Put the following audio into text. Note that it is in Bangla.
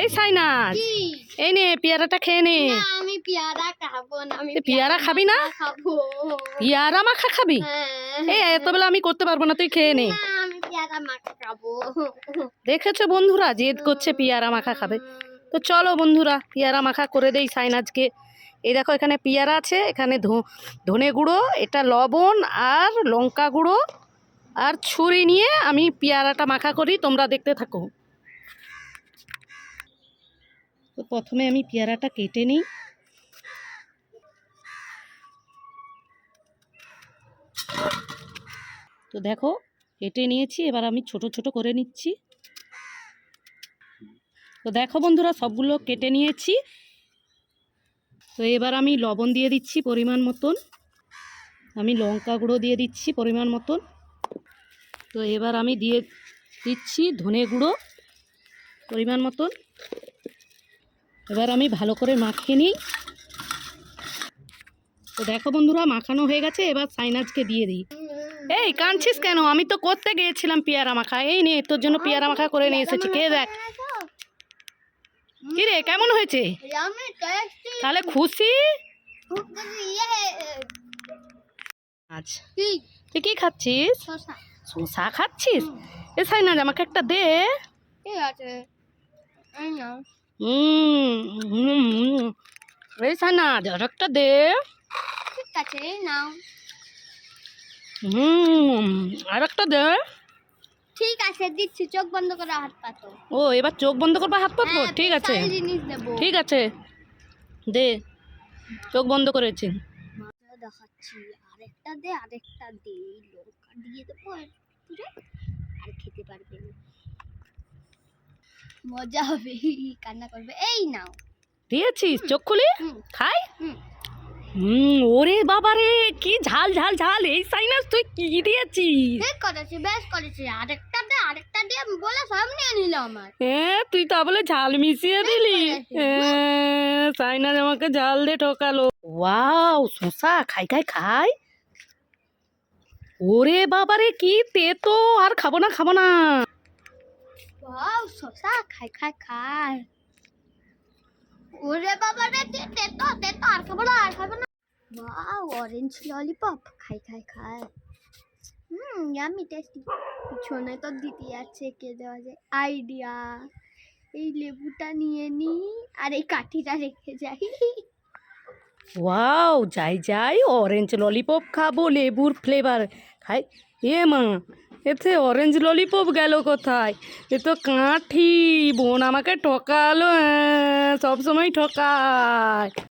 এই সাইনাজ এই নে পেয়ারাটা খেয়ে নে। আমি পেয়ারা খাব না আমি পেয়ারা খাবি না? মাখা খাব। পেয়ারা মাখা খাবি? হ্যাঁ। এই এতবেলা আমি করতে পারব না তুই খেয়ে নে। দেখেছ বন্ধুরা জেদ করছে পিয়ারা মাখা খাবে। তো চলো বন্ধুরা পিয়ারা মাখা করে দেই সাইনাজকে। এই দেখো এখানে পিয়ারা আছে এখানে ধনে গুঁড়ো এটা লবণ আর লঙ্কা গুঁড়ো। আর ছুরি নিয়ে আমি পেয়ারাটা মাখা করি তোমরা দেখতে থাকো। তো প্রথমে আমি পেয়ারাটা কেটে নিই। তো দেখো, কেটে নিয়েছি, এবার আমি ছোট ছোট করে নিচ্ছি। তো দেখো বন্ধুরা, সবগুলো কেটে নিয়েছি। তো এবার আমি লবণ দিয়ে দিচ্ছি পরিমাণ মতন। আমি লঙ্কা গুঁড়ো দিয়ে দিচ্ছি পরিমাণ মতন। তো এবার আমি দিয়ে দিচ্ছি ধনে গুঁড়ো পরিমাণ মতন। এবার আমি ভালো করে মাখিয়ে নিই। তো দেখো বন্ধুরা, মাখানো হয়ে গেছে। এবার সাইনাজকে দিয়ে দিই। এই, কাঁদছিস কেন? আমি তো করতে গিয়েছিলাম পেয়ারা মাখা। এই নে, তোর জন্য পেয়ারা মাখা করে নিয়ে এসেছি। কে দেখ। কি রে, কেমন হয়েছে? তাহলে খুশি? আচ্ছা তুই কি খাচ্ছিস? শসা খাচ্ছিস? এ সাইনাজ, আমাকে একটা দে। ঠিক আছে। হুম। এই আর একটা দে। ঠিক আছে নাও। হুম আর একটা দে। ঠিক আছে দিচ্ছি চোখ বন্ধ করে হাত পাতো ও এবার চোখ বন্ধ করবা হাত পাতবো হ্যাঁ, ঠিক আছে। ঠিক আছে। দে চোখ বন্ধ করেছি। দেখাচ্ছি আরেকটা দে আরেকটা দে লঙ্কা দিয়ে দেবো আর খেতে পারবে না। মজা হবে। কান্না করবে। এই নাও। দিয়েছিস চোখ খুলি। খাই। হুম। ওরে বাবা রে কি ঝাল ঝাল ঝাল। এই সাইনাস তুই কি দিয়েছিস? ঠিক করেছি বেশ করেছি। আরেকটা দে আরেকটা দিয়ে বলে সব নিয়ে নিল আমার। হ্যাঁ তুই তা বলে ঝাল মিশিয়ে দিলি। হ্যাঁ, সাইনাজ আমাকে ঝাল দিয়ে ঠকালো। ওয়াও শশা খাই খাই খাই। ওরে বাবা রে কি তেতো। আর খাব না খাব না। ওয়াও শসা খাই খাই খাই। ওরে বাবা রে তে তে তো তে, আর খাব না, আর খাব না। ওয়াও অরেঞ্জ ললিপপ খাই খাই খাই। হুম ইয়ামি টেস্টি পিছনে তো দিতে যাচ্ছে কে দেওয়া যায়? আইডিয়া এই লেবুটা নিয়ে নি, আর এই কাঠিটা রেখে যাই। ওয়াও, যাই যাই অরেঞ্জ ললিপপ খাব, লেবুর ফ্লেভার খাই, এ মা এতে অরেঞ্জ ললিপপ গেল কোথায়? এ তো কাঠি বোন আমাকে ঠকালো হ্যাঁ সবসময় ঠকায়।